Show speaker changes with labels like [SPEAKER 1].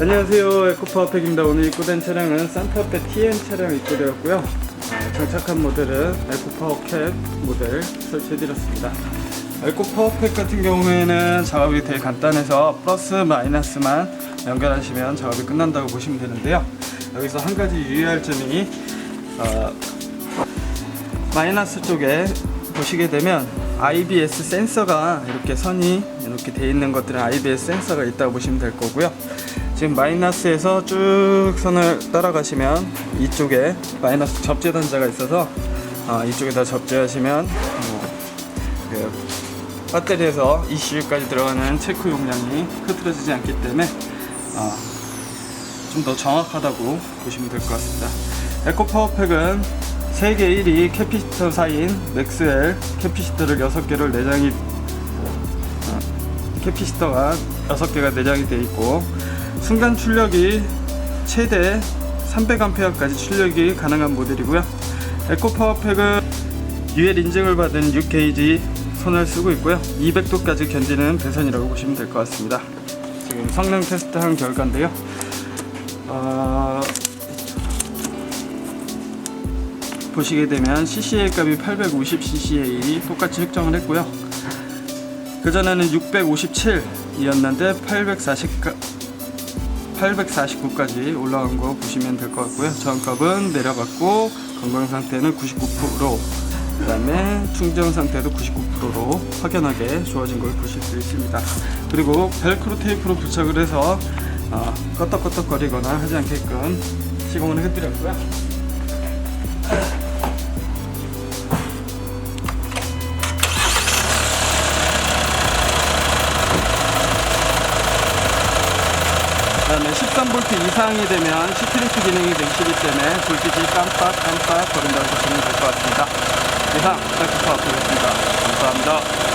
[SPEAKER 1] 안녕하세요. 에코파워팩입니다. 오늘 입고된 차량은 산타페 TN 차량 입고되었고요. 아, 장착한 모델은 에코파워캡 모델 설치해드렸습니다. 에코파워팩 같은 경우에는 작업이 되게 간단해서 플러스 마이너스만 연결하시면 작업이 끝난다고 보시면 되는데요. 여기서 한 가지 유의할 점이 어, 마이너스 쪽에 보시게 되면 IBS 센서가 이렇게 선이 이렇게 돼 있는 것들은 IBS 센서가 있다고 보시면 될 거고요. 지금 마이너스에서 쭉 선을 따라가시면 이쪽에 마이너스 접재 단자가 있어서 어, 이쪽에다 접재하시면 어, 그 배터리에서 ECU까지 들어가는 체크 용량이 흐트러지지 않기 때문에 어, 좀더 정확하다고 보시면 될 것 같습니다. 에코 파워팩은 세계 1위 캐피시터 사인 맥스웰 캐피시터를 6개를 내장이 어, 캐피시터가 6개가 내장이 되어 있고 순간 출력이 최대 300A까지 출력이 가능한 모델이고요. 에코 파워팩은 UL 인증을 받은 6게이지 손을 쓰고 있고요. 200도까지 견디는 배선이라고 보시면 될 것 같습니다. 지금 성능 테스트한 결과인데요. 어, 보시게 되면 CCA 값이 850cca 똑같이 획정을 했고요. 그 전에는 657이었는데 840 849까지 올라간 거 보시면 될 것 같고요. 저항값은 내려갔고 건강 상태는 99%, 그다음에 충전 상태도 99%로 확연하게 좋아진 걸 보실 수 있습니다. 그리고 벨크로 테이프로 부착을 해서 어, 껐덕껐덕거리거나 하지 않게끔 시공을 해드렸고요. 그다음에 13V 이상이 되면 시트리스 기능이 되시기 때문에 불빛이 깜빡깜빡 거린다고 보시면 될 것 같습니다. 이상 셀프파워프였습니다. 감사합니다.